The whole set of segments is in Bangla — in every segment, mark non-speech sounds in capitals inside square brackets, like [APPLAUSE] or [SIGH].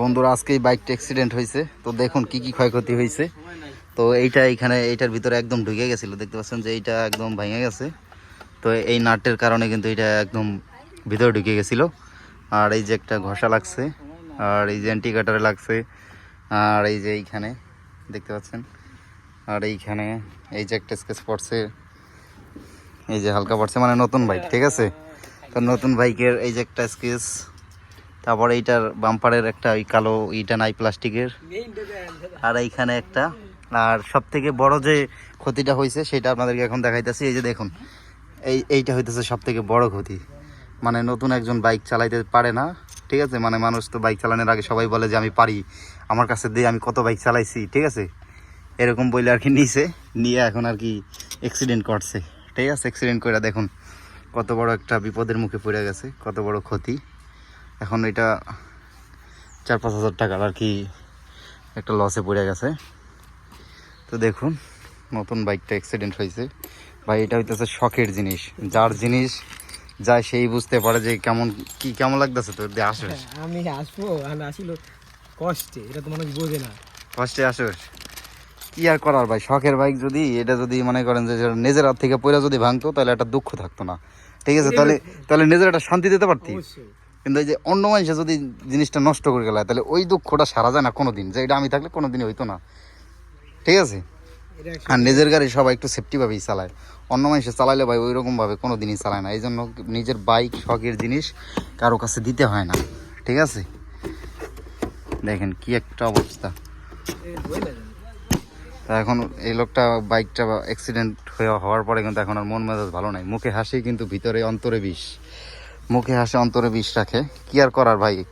বন্ধুরা আজকে এই বাইকটা অ্যাক্সিডেন্ট হয়েছে। তো দেখুন কি কি ক্ষয়ক্ষতি হয়েছে। তো এইটা এখানে, এইটার ভিতরে একদম ঢুকে গেছিল। দেখতে পাচ্ছেন যে এইটা একদম ভেঙে গেছে। তো এই নাটের কারণে কিন্তু এটা একদম ভিতরে ঢুকে গেছিল। আর এই যে একটা ঘষা লাগছে, আর এই যে অ্যান্টিকাটারে লাগছে, আর এই যে এইখানে, দেখতে পাচ্ছেন? আর এইখানে এই যে একটা স্কেচ পড়ছে, এই যে হালকা পড়ছে মানে নতুন বাইক ঠিক আছে? তো নতুন বাইকের এই যে একটা স্কেচ তারপরে এইটার বাম্পারের একটা ওই কালো ইটা নাই প্লাস্টিকের। আর এইখানে একটা। আর সব থেকে বড় যে ক্ষতিটা হয়েছে, সেটা আপনাদেরকে এখন দেখাইতেছি। এই যে দেখুন, এই, এইটা হইতেছে সব থেকে বড় ক্ষতি। মানে নতুন একজন বাইক চালাইতে পারে না, ঠিক আছে? মানে মানুষ তো বাইক চালানোর আগে সবাই বলে যে, আমি পারি। আমার কাছে দিয়ে আমি কত বাইক চালাইছি ঠিক আছে? এরকম বইলে আর কি নিছে। নিয়ে এখন আর কি অ্যাক্সিডেন্ট করছে। ঠিক আছে? অ্যাক্সিডেন্ট করে দেখুন, কত বড় একটা বিপদের মুখে পড়ে গেছে, কত বড় ক্ষতি। এখন এটা চার পাঁচ হাজার টাকার আর কি একটা লসে পড়ে গেছে। তো দেখুন নতুন বাইকটা অ্যাক্সিডেন্ট হয়েছে। ভাই এটা হইতেছে শখের জিনিস। যার জিনিস যায় সেই বুঝতে পারে যে কেমন কি কেমন লাগতেছে তোর দিয়ে আসিস আমি আসব আর আসিল কষ্টে এটা তো মানুষ বোঝে না। ফার্স্টে আসিস কি আর করার ভাই শখের বাইক যদি এটা যদি মনে করেন যে নিজের হাত থেকে পয়লা যদি ভাঙতো তাহলে একটা দুঃখ থাকতো না। ঠিক আছে তাহলে তাহলে নিজের একটা শান্তি দিতে পারতি। কিন্তু এই যে অন্য মানুষে যদি জিনিসটা নষ্ট করে গেল তাহলে ওই দুঃখটা সারা যায় না কোনো দিন যে এটা আমি থাকলে কোনো দিনই হইতো না। ঠিক আছে? আর নিজের গাড়ি সবাই একটু সেফটিভাবেই চালায়। অন্য মানুষে চালাইলে ভাই ওই রকমভাবে কোনো দিনই চালায় না। এই জন্য নিজের বাইক শখের জিনিস কারও কাছে দিতে হয় না। ঠিক আছে? দেখেন কি একটা অবস্থা। তা এখন এই লোকটা বাইকটা অ্যাক্সিডেন্ট হয়ে হওয়ার পরে কিন্তু এখন আর মন মেজাজ ভালো নাই। মুখে হাসি কিন্তু ভিতরে অন্তরে বিষ। মুখে হাসে অন্তরে বিষ রাখে। কি আর করার ভাই?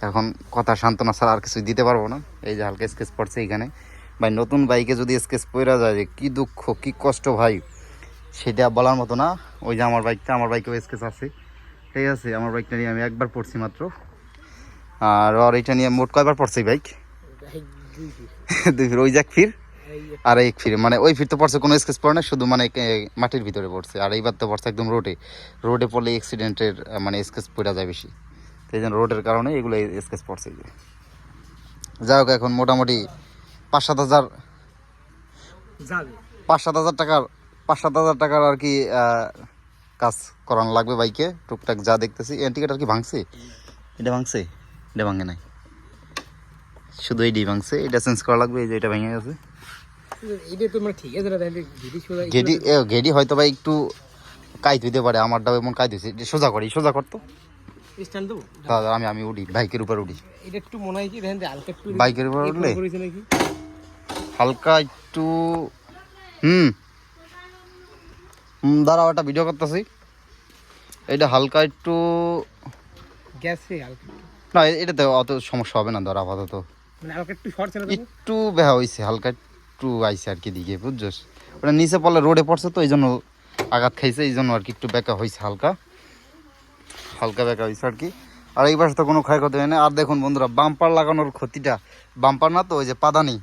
এখন কথা সান্ত্বনা ছাড়া আর কিছু দিতে পারব না। এই যে হালকা স্কেচ পড়ছে এইখানে। ভাই নতুন বাইকে যদি স্কেচ পড়া যায় যে কী দুঃখ কী কষ্ট ভাই। সেটা বলার মতো না। ওই যে আমার বাইকটা আমার বাইকেও স্কেচ আছে। ঠিক আছে আমার বাইকটা নিয়ে আমি একবার পড়ছি মাত্র। আর ওর এটা নিয়ে মোট কয়বার পড়ছি বাইক? দুই [LAUGHS] ফির ওই যাক ফির। আর এক ফিরে মানে ওই ফির তো পড়ছে কোনো স্কেচ পড়ে না শুধু মানে মাটির ভিতরে পড়ছে। আর এইবার তো পড়ছে একদম রোডে রোডে পড়লে অ্যাক্সিডেন্টের মানে স্কেচ পড়া যায় বেশি। এই জন্য রোডের কারণে এগুলো স্কেচ পড়ছে যে। যাই হোক এখন মোটামুটি পাঁচ সাত হাজার পাঁচ সাত হাজার টাকার পাঁচ সাত হাজার টাকার আর কি কাজ করানো লাগবে বাইকে। টুকটাক যা দেখতেছি এন্টিকেট আর কি ভাঙছে? এটা ভাঙছে? এটা ভাঙে নাই। শুধু এইটাই ভাঙছে এটা চেঞ্জ করা লাগবে এই যে এটা ভেঙে গেছে। এটা তো মানে ঠিক আছে না তাহলে সোজা গেডি গেডি হয়তো বা একটু কাইত হইতে পারে আমারটাও এমন কাইত হয়েছে সোজা করি সোজা করতো স্ট্যান্ড দেবো? তাহলে আমি আমি উঠি বাইকের উপর উঠি। এটা একটু মনে হয় কি দেখেন হালকা একটু বাইকের উপর উঠলে? হালকা একটু হুম। দাঁড়াও একটা ভিডিও করতেছি। এটা হালকা একটু গ্যাসে হালকা না এটাতে অত সমস্যা হবে না ধর আপাতত। মানে হালকা একটু একটু বেহা হয়েছে হালকা একটু আইছে আর কি দিকে, বুঝছস? ওটা নিচে পড়লে রোডে পড়ছে তো এই জন্য আঘাত খাইছে এই জন্য আর কি একটু বেঁকা হয়েছে হালকা। হালকা বেঁকা হয়েছে আর কি। আর এই পাশে তো কোনো ক্ষয়ক্ষতি হয় না আর দেখুন বন্ধুরা, বাম্পার লাগানোর ক্ষতিটা, বাম্পার না তো, ওই যে পাদানি।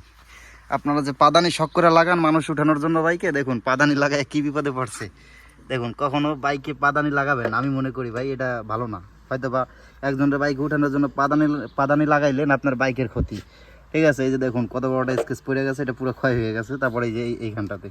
আপনারা যে পাদানি শখ করে লাগান মানুষ উঠানোর জন্য বাইকে দেখুন পাদানি লাগায় কি বিপদে পড়ছে। দেখুন, কখনো বাইকে পাদানি লাগাবেন, আমি মনে করি ভাই এটা ভালো না। হয়তো বা একজনের বাইক উঠানোর জন্য পাদানি পাদানি লাগাইলেন, আপনার বাইকের ক্ষতি। ঠিক আছে, এই যে দেখুন কত বড়টা স্কেচ পড়ে গেছে, এটা পুরো ক্ষয় হয়ে গেছে, তারপরে এই যে এই- এইখানটাতে।